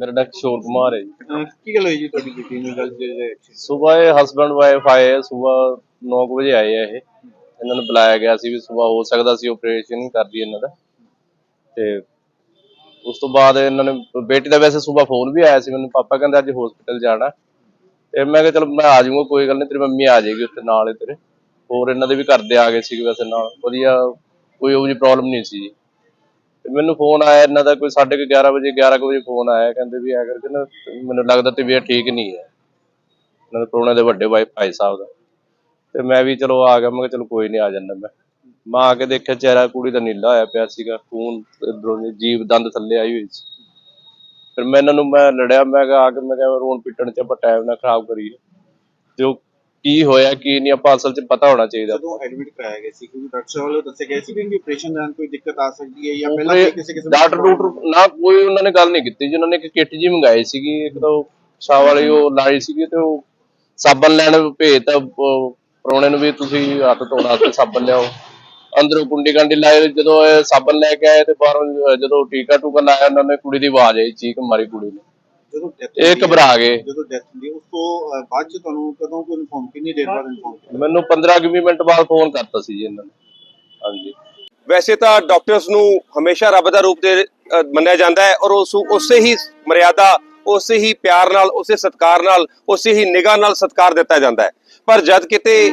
ਮੇਰਾ ਨਾਮ ਕਿਸ਼ੋਰ ਕੁਮਾਰ ਹੈ ਜੀ। ਅਹ ਕੀ ਗੱਲ ਹੋਈ ਜੀ ਤੁਹਾਡੀ ਬੇਟੀ ਨੂੰ ਗੱਲ ਜਿਹੜੇ ਸਵੇਰ ਇਹ ਹਸਬੰਡ ਵਾਈਫ ਆਏ ਸਵੇਰ 9 ਵਜੇ ਆਏ ਆ ਇਹ। ਇਹਨਾਂ ਨੂੰ ਬੁਲਾਇਆ ਗਿਆ ਸੀ ਵੀ ਸਵੇਰ ਹੋ ਸਕਦਾ ਸੀ ਆਪਰੇਸ਼ਨ ਕਰਦੀ ਇਹਨਾਂ ਦਾ। ਤੇ ਉਸ ਤੋਂ ਬਾਅਦ ਇਹਨਾਂ ਨੇ ਬੇਟੀ ਦਾ ਵੈਸੇ ਸਵੇਰ ਫੋਨ ਵੀ ਆਇਆ ਸੀ ਮੈਨੂੰ ਪਾਪਾ ਕਹਿੰਦੇ ਅੱਜ ਹਸਪੀਟਲ ਜਾਣਾ। ਤੇ ਮੈਂ ਕਿਹਾ ਚਲ ਮੈਂ ਆ ਜਾਊਂਗਾ ਕੋਈ ਗੱਲ ਨਹੀਂ ਤੇਰੀ ਮੰਮੀ ਆ ਜਾਏਗੀ ਉੱਥੇ ਨਾਲ ਹੀ ਤੇਰੇ। ਹੋਰ ਇਹਨਾਂ ਦੇ ਵੀ ਘਰ ਦੇ ਆ ਗਏ ਸੀ ਵੈਸੇ ਨਾਲ। ਵਧੀਆ ਕੋਈ ਉਹ ਜਿਹੀ ਪ੍ਰੋਬਲਮ ਨਹੀਂ ਸੀ ਜੀ। ਤੇ ਮੈਨੂੰ ਫੋਨ ਆਇਆ ਇਹਨਾਂ ਦਾ ਕੋਈ 11:30 ਵਜੇ 11 ਵਜੇ ਫੋਨ ਆਇਆ, ਕਹਿੰਦੇ ਵੀ ਆ ਕਰਕੇ ਨਾ, ਮੈਨੂੰ ਲੱਗਦਾ ਤਬੀਅਤ ਠੀਕ ਨਹੀਂ ਹੈ। ਇਹਨਾਂ ਦੇ ਪ੍ਰੋਣੇ ਦੇ ਵੱਡੇ ਭਾਈ ਭਾਈ ਸਾਹਿਬ ਦਾ। ਤੇ ਮੈਂ ਵੀ ਚਲੋ ਆ ਗਿਆ, ਮੈਂ ਕਿਹਾ ਚਲੋ ਕੋਈ ਨਹੀਂ, ਆ ਜਾਂਦਾ ਮੈਂ। ਮੈਂ ਆ ਕੇ ਦੇਖਿਆ ਚਿਹਰਾ, ਕੁੜੀ ਦਾ ਨੀਲਾ ਹੋਇਆ ਪਿਆ ਸੀਗਾ, ਖੂਨ ਇਧਰੋਂ ਜੀਵ ਦੰਦ ਥੱਲੇ ਆਈ ਹੋਈ ਸੀ। ਫਿਰ ਮੈਂ ਇਹਨਾਂ ਨੂੰ, ਮੈਂ ਲੜਿਆ, ਮੈਂ ਕਿਹਾ ਆ ਕੇ ਮੈਂ ਕਿਹਾ ਰੋਣ ਪਿੱਟਣ ਚ ਆਪਾਂ ਟਾਈਮ ਨਾ ਖਰਾਬ ਕਰੀਏ। ਤੇ ਉਹ ਕੀ ਹੋਇਆ ਕੀ ਨਹੀਂ ਆਪਾਂ ਅਸਲ ਚ ਪਤਾ ਹੋਣਾ ਚਾਹੀਦਾ। ਜਦੋਂ ਐਡਮਿਟ ਕਰਾਇਆ ਗਿਆ ਸੀ ਕਿਉਂਕਿ ਡਾਕਟਰ ਸਾਹਿਬ ਵੱਲੋਂ ਦੱਸਿਆ ਗਿਆ ਸੀ ਕਿ ਆਪਰੇਸ਼ਨ ਦੌਰਾਨ ਕੋਈ ਦਿੱਕਤ ਆ ਸਕਦੀ ਹੈ ਜਾਂ ਪਹਿਲਾਂ ਵੀ ਕਿਸੇ ਕਿਸੇ ਡਾਕਟਰ ਡਾਕਟਰ ਨਾ ਕੋਈ ਉਹਨਾਂ ਨੇ ਗੱਲ ਨਹੀਂ ਕੀਤੀ ਜੀ। ਉਹਨਾਂ ਨੇ ਇੱਕ ਕਿੱਟ ਜੀ ਮੰਗਾਈ ਸੀਗੀ ਇੱਕ ਤਾਂ ਉਹ ਸ਼ਾਹ ਵਾਲੀ ਉਹ ਲਾਈ ਸੀਗੀ ਤੇ ਉਹ ਸਾਬਣ ਲੈਣ ਭੇਜਤਾ ਪਰੋਣੇ ਨੂੰ ਵੀ ਤੁਸੀਂ ਹੱਥ ਧੋਣਾ ਤੇ ਸਾਬਣ ਲਿਆਓ। ਅੰਦਰੋਂ ਕੁੰਡੀ ਕਾਂਡੀ ਲਾਏ ਜਦੋਂ ਇਹ ਸਾਬਣ ਲੈ ਕੇ ਆਏ ਤੇ ਬਾਹਰੋਂ ਜਦੋਂ ਟੀਕਾ ਟੂਕਾ ਲਾਇਆ ਉਹਨਾਂ ਨੇ ਕੁੜੀ ਦੀ ਆਵਾਜ਼ ਆਈ ਚੀਕ ਮਾਰੀ ਕੁੜੀ ਨੇ। ਜਦੋਂ death ਇਹ ਘਬਰਾ ਗਏ। ਜਦੋਂ ਡੈਥ ਹੁੰਦੀ ਉਸ ਤੋਂ ਅਹ, ਬਾਅਦ ਚ ਤੁਹਾਨੂੰ ਕਦੋਂ ਕੋਈ ਇਨਫੋਰਮ ਕਿੰਨੀ ਦੇਰ ਬਾਅਦ ਇਨਫੋਰਮ ਮੈਨੂੰ 15 ਕੁ ਵੀਹ ਮਿੰਟ ਬਾਅਦ ਫੋਨ ਕਰਤਾ ਸੀ ਜੀ ਇਹਨਾਂ ਨੇ। ਹਾਂਜੀ। ਵੈਸੇ ਤਾਂ ਡਾਕਟਰਸ ਨੂੰ ਹਮੇਸ਼ਾ ਰੱਬ ਦਾ ਰੂਪ ਦੇ ਅ, ਮੰਨਿਆ ਜਾਂਦਾ ਹੈ ਔਰ ਉਸ ਉਸੇ ਹੀ ਮਰਿਆਦਾ ਉਸੇ ਹੀ ਪਿਆਰ ਨਾਲ ਉਸੇ ਸਤਕਾਰ ਨਾਲ ਉਸੇ ਹੀ ਨਿਗਾਹ ਨਾਲ ਸਤਕਾਰ ਦਿੱਤਾ ਜਾਂਦਾ ਹੈ। ਪਰ ਜਦ ਕਿਤੇ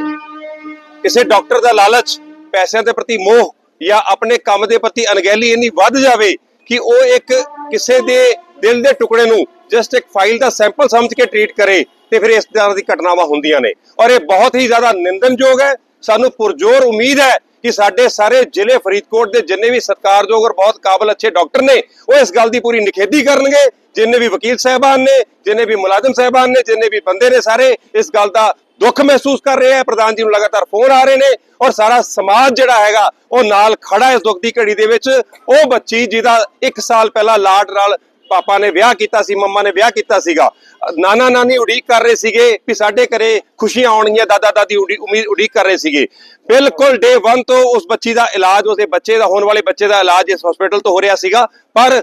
ਕਿਸੇ ਡਾਕਟਰ ਦਾ ਲਾਲਚ ਪੈਸਿਆਂ ਦੇ ਪ੍ਰਤੀ ਮੋਹ ਜਾਂ ਆਪਣੇ ਕੰਮ ਦੇ ਪ੍ਰਤੀ ਅਣਗਹਿਲੀ ਇੰਨੀ ਵੱਧ ਜਾਵੇ ਕਿ ਉਹ ਇੱਕ ਕਿਸੇ ਦੇ ਦਿਲ ਦੇ ਟੁਕੜੇ ਨੂੰ ਜਸਟ ਇੱਕ ਫਾਈਲ ਦਾ ਸੈਂਪਲ ਸਮਝ ਕੇ ਟ੍ਰੀਟ ਕਰੇ ਤੇ ਫਿਰ ਇਸ ਤਰ੍ਹਾਂ ਦੀ ਘਟਨਾਵਾਂ ਹੁੰਦੀਆਂ ਨੇ। ਔਰ ਇਹ ਬਹੁਤ ਹੀ ਜ਼ਿਆਦਾ ਨਿੰਦਨਯੋਗ ਹੈ। ਸਾਨੂੰ ਪੁਰਜੋਰ ਉਮੀਦ ਹੈ ਕਿ ਸਾਡੇ ਸਾਰੇ ਜ਼ਿਲ੍ਹੇ ਫਰੀਦਕੋਟ ਦੇ ਜਿੰਨੇ ਵੀ ਸਤਿਕਾਰਯੋਗ ਔਰ ਬਹੁਤ ਕਾਬਲ ਅੱਛੇ ਡਾਕਟਰ ਨੇ, ਉਹ ਇਸ ਗੱਲ ਦੀ ਪੂਰੀ ਨਿਖੇਧੀ ਕਰਨਗੇ। ਜਿੰਨੇ ਵੀ ਵਕੀਲ ਸਾਹਿਬਾਨ ਨੇ, ਜਿੰਨੇ ਵੀ ਮੁਲਾਜ਼ਮ ਸਾਹਿਬਾਨ ਨੇ, ਜਿੰਨੇ ਵੀ ਬੰਦੇ ਨੇ ਸਾਰੇ ਇਸ ਗੱਲ ਦਾ ਦੁੱਖ ਮਹਿਸੂਸ ਕਰ ਰਹੇ ਆ ਪ੍ਰਧਾਨ ਜੀ ਨੂੰ ਲਗਾਤਾਰ ਫੋਨ ਆ ਰਹੇ ਨੇ ਔਰ ਸਾਰਾ ਸਮਾਜ ਜਿਹੜਾ ਹੈਗਾ, ਉਹ ਨਾਲ ਖੜਾ ਇਸ ਦੁੱਖ ਦੀ ਘੜੀ ਦੇ ਵਿੱਚ। ਉਹ ਬੱਚੀ ਜਿਹਦਾ 1 ਸਾਲ ਪਹਿਲਾਂ ਲਾਡ ਨਾਲ ਪਾਪਾ ਨੇ ਵਿਆਹ ਕੀਤਾ ਸੀ, ਮੰਮਾ ਨੇ ਵਿਆਹ ਕੀਤਾ ਸੀਗਾ। ਨਾਨਾ ਨਾਨੀ ਉਡੀਕ ਕਰ ਰਹੇ ਸੀਗੇ ਵੀ ਸਾਡੇ ਘਰੇ ਖੁਸ਼ੀਆਂ ਆਉਣਗੀਆਂ, ਦਾਦਾ ਦਾਦੀ ਉਡੀ- ਉਮੀਦ ਉਡੀਕ ਕਰ ਰਹੇ ਸੀਗੇ। ਬਿਲਕੁਲ ਡੇ 1 ਤੋਂ ਉਸ ਬੱਚੀ ਦਾ ਇਲਾਜ ਉਸਦੇ ਬੱਚੇ ਦਾ, ਹੋਣ ਵਾਲੇ ਬੱਚੇ ਦਾ ਇਲਾਜ ਇਸ ਹਸਪੀਟਲ ਤੋਂ ਹੋ ਰਿਹਾ ਸੀਗਾ। ਪਰ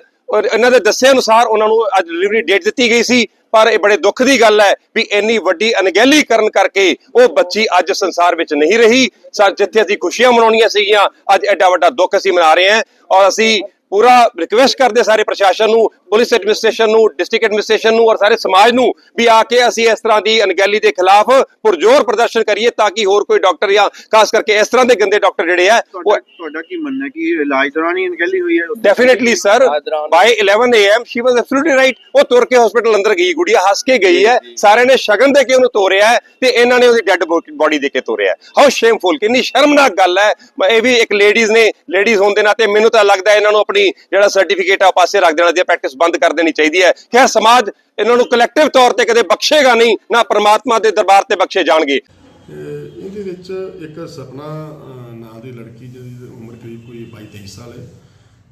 ਇਹਨਾਂ ਦੇ ਦੱਸੇ ਅਨੁਸਾਰ ਉਹਨਾਂ ਨੂੰ ਅੱਜ ਡਿਲੀਵਰੀ ਡੇਟ ਦਿੱਤੀ ਗਈ ਸੀ। ਪਰ ਇਹ ਬੜੇ ਦੁੱਖ ਦੀ ਗੱਲ ਹੈ ਵੀ ਇੰਨੀ ਵੱਡੀ ਅਣਗਹਿਲੀ ਕਰਨ ਕਰਕੇ ਉਹ ਬੱਚੀ ਅੱਜ ਸੰਸਾਰ ਵਿੱਚ ਨਹੀਂ ਰਹੀ। ਜਿੱਥੇ ਅਸੀਂ ਖੁਸ਼ੀਆਂ ਮਨਾਉਣੀਆਂ ਸੀਗੀਆਂ, ਅੱਜ ਐਡਾ ਵੱਡਾ ਦੁੱਖ ਅਸੀਂ ਮਨਾ ਰਹੇ ਹਾਂ। ਔਰ ਅਸੀਂ ਪੂਰਾ ਰਿਕਵੈਸਟ ਕਰਦੇ ਸਾਰੇ ਪ੍ਰਸ਼ਾਸਨ ਨੂੰ ਪੁਲਿਸ ਐਡਮਿਨਿਸਟ੍ਰੇਸ਼ਨ ਨੂੰ ਡਿਸਟ੍ਰਿਕਟ ਐਡਮਿਨਿਸਟ੍ਰੇਸ਼ਨ ਨੂੰ ਔਰ ਸਾਰੇ ਸਮਾਜ ਨੂੰ ਵੀ ਆ ਕੇ ਅਸੀਂ ਇਸ ਤਰ੍ਹਾਂ ਦੀ ਅਣਗਹਿਲੀ ਦੇ ਖਿਲਾਫ ਪੁਰਜ਼ੋਰ ਪ੍ਰਦਰਸ਼ਨ ਕਰੀਏ ਤਾਂ ਕਿ ਹੋਰ ਕੋਈ ਡਾਕਟਰ ਜਾਂ ਖਾਸ ਕਰਕੇ ਇਸ ਤਰ੍ਹਾਂ ਦੇ ਗੰਦੇ ਡਾਕਟਰ ਜਿਹੜੇ ਆ ਉਹ ਤੁਹਾਡਾ ਕੀ ਮੰਨਣਾ ਕਿ ਇਲਾਜ ਦੌਰਾਨ ਹੀ ਅਣਗਹਿਲੀ ਹੋਈ ਹੈ? Definitely sir by 11 am she was absolutely right ਉਹ ਤੁਰ ਕੇ ਹਸਪੀਟਲ ਅੰਦਰ ਗਈ ਗੁੜੀਆ ਹੱਸ ਕੇ ਗਈ ਹੈ। ਸਾਰਿਆਂ ਨੇ ਸ਼ਗਨ ਦੇ ਕੇ ਉਹਨੂੰ ਤੋਰਿਆ ਹੈ ਤੇ ਇਹਨਾਂ ਨੇ ਉਹਦੀ ਡੈੱਡ ਬੋਡੀ ਦੇ ਕੇ ਤੋਰਿਆ ਹੈ। ਹਾਊ ਸ਼ੇਮਫੁਲ ਕਿੰਨੀ ਸ਼ਰਮਨਾਕ ਗੱਲ ਹੈ। ਮੈਂ ਇਹ ਵੀ ਇੱਕ ਲੇਡੀਜ਼ ਨੇ ਲੇਡੀਜ਼ ਹੋਣ ਦੇ ਨਾਤੇ ਮੈਨੂੰ ਤਾਂ ਲੱਗਦਾ ਇਹਨਾਂ ਨੂੰ ਆਪਣੀ ਜਿਹੜਾ ਸਰਟੀਫਿਕੇਟ ਆ ਪਾਸੇ ਰੱਖ ਦੇਣਾ ਚਾਹੀਦਾ ਪ੍ਰੈਕਟਿਸ ਬੰਦ ਕਰ ਦੇਣੀ ਚਾਹੀਦੀ ਹੈ। ਕਿ ਸਮਾਜ ਇਹਨਾਂ ਨੂੰ ਕਲੈਕਟਿਵ ਤੌਰ ਤੇ ਕਦੇ ਬਖਸ਼ੇਗਾ ਨਹੀਂ, ਨਾ ਪ੍ਰਮਾਤਮਾ ਦੇ ਦਰਬਾਰ ਤੇ ਬਖਸ਼ੇ ਜਾਣਗੇ। ਇਹਦੇ ਵਿੱਚ ਇੱਕ ਸਪਨਾ ਨਾਂ ਦੀ ਲੜਕੀ ਜਿਹਦੀ ਉਮਰ ਕਰੀਬ ਕੋਈ 22 23 ਸਾਲ ਹੈ।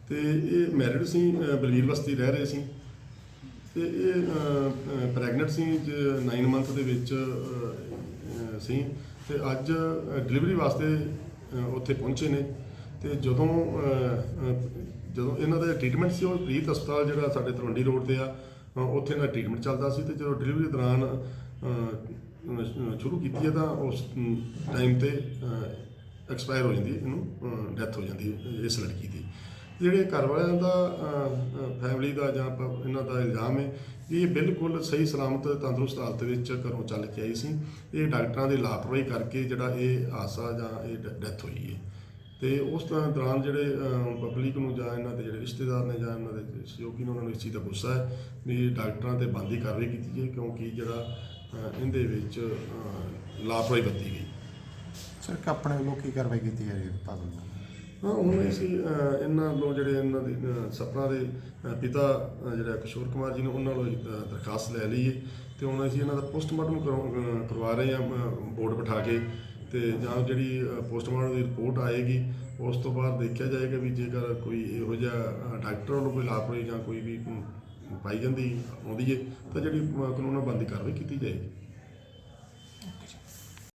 ਤੇ ਇਹ ਮੈਰਿਡ ਸੀ ਬਲਵੀਰ ਬਸਤੀ ਰਹਿ ਰਹੇ ਸੀ। ਤੇ ਇਹ ਪ੍ਰੈਗਨੈਂਟ ਸੀ 9 ਮੰਥ ਦੇ ਵਿੱਚ ਸੀ। ਤੇ ਅੱਜ ਡਿਲੀਵਰੀ ਵਾਸਤੇ ਉੱਥੇ ਪਹੁੰਚੇ ਨੇ। ਤੇ ਜਦੋਂ ਜਦੋਂ ਇਹਨਾਂ ਦਾ ਟ੍ਰੀਟਮੈਂਟ ਸੀ, ਉਹ ਪ੍ਰੀਤ ਹਸਪਤਾਲ ਜਿਹੜਾ ਸਾਡੇ ਤਲਵੰਡੀ ਰੋਡ ਤੇ ਆ ਉੱਥੇ ਇਹਨਾਂ ਟ੍ਰੀਟਮੈਂਟ ਚੱਲਦਾ ਸੀ ਤੇ ਜਦੋਂ ਡਿਲੀਵਰੀ ਦੌਰਾਨ ਸ਼ੁਰੂ ਕੀਤੀ ਹੈ ਤਾਂ ਉਸ ਟਾਈਮ ਤੇ ਐਕਸਪਾਇਰ ਹੋ ਜਾਂਦੀ ਇਹਨੂੰ ਡੈਥ ਹੋ ਜਾਂਦੀ ਇਸ ਲੜਕੀ ਦੀ। ਜਿਹੜੇ ਘਰ ਵਾਲਿਆਂ ਦਾ ਫੈਮਿਲੀ ਦਾ ਜਾਂ ਇਹਨਾਂ ਦਾ ਇਲਜ਼ਾਮ ਹੈ, ਇਹ ਬਿਲਕੁਲ ਸਹੀ ਸਲਾਮਤ ਤੰਦਰੁਸਤ ਹਾਲਤ ਵਿੱਚ ਘਰੋਂ ਚੱਲ ਕੇ ਆਈ ਸੀ। ਇਹ ਡਾਕਟਰਾਂ ਦੀ ਲਾਪਰਵਾਹੀ ਕਰਕੇ ਜਿਹੜਾ ਇਹ ਹਾਦਸਾ ਜਾਂ ਇਹ ਡੈਥ ਹੋਈ ਹੈ। ਤੇ ਉਸ ਤਰ੍ਹਾਂ ਦੌਰਾਨ ਜਿਹੜੇ ਪਬਲਿਕ ਨੂੰ ਜਾਂ ਇਹਨਾਂ ਦੇ ਜਿਹੜੇ ਰਿਸ਼ਤੇਦਾਰ ਨੇ ਜਾਂ ਇਹਨਾਂ ਦੇ ਸਹਿਯੋਗੀ ਨੇ ਉਹਨਾਂ ਨੂੰ ਇਸ ਚੀਜ਼ ਦਾ ਗੁੱਸਾ ਹੈ ਵੀ ਡਾਕਟਰਾਂ ਤੇ ਬੰਦੀ ਕਾਰਵਾਈ ਕੀਤੀ ਜਾਏ ਕਿਉਂਕਿ ਜਿਹੜਾ ਇਹਦੇ ਵਿੱਚ ਲਾਪਰਵਾਹੀ ਵਰਤੀ ਗਈ। ਸਰ ਕਿ ਆਪਣੇ ਵੱਲੋਂ ਕੀ ਕਾਰਵਾਈ ਕੀਤੀ ਜਾ ਰਹੀ ਹੈ ਤੁਹਾਨੂੰ ਹਾਂ ਹੁਣ ਅਸੀਂ ਇਹਨਾਂ ਵੱਲੋਂ ਜਿਹੜੇ ਇਹਨਾਂ ਦੇ ਸਪਨਾ ਦੇ ਪਿਤਾ ਜਿਹੜਾ ਕਿਸ਼ੋਰ ਕੁਮਾਰ ਜੀ ਨੇ ਉਹਨਾਂ ਵੱਲੋਂ ਦਰਖਾਸਤ ਲੈ ਲਈ ਹੈ। ਤੇ ਹੁਣ ਅਸੀਂ ਇਹਨਾਂ ਦਾ ਪੋਸਟਮਾਰਟਮ ਕਰਵਾ ਰਹੇ ਹਾਂ ਬੋਰਡ ਬਿਠਾ ਕੇ। ਤੇ ਜਾਂ ਜਿਹੜੀ ਪੋਸਟਮਾਰਟਮ ਦੀ ਰਿਪੋਰਟ ਆਏਗੀ ਉਸ ਤੋਂ ਬਾਅਦ ਦੇਖਿਆ ਜਾਏਗਾ ਵੀ ਜੇਕਰ ਕੋਈ ਇਹੋ ਜਿਹਾ ਅਹ, ਡਾਕਟਰ ਵੱਲੋਂ ਕੋਈ ਲਾਪਰਵਾਹੀ ਜਾਂ ਕੋਈ ਵੀ ਪਾਈ ਜਾਂਦੀ ਆਉਂਦੀ ਹੈ ਤਾਂ ਜਿਹੜੀ ਕਾਨੂੰਨਾਂ ਬੰਦੀ ਕਾਰਵਾਈ ਕੀਤੀ ਜਾਏਗੀ।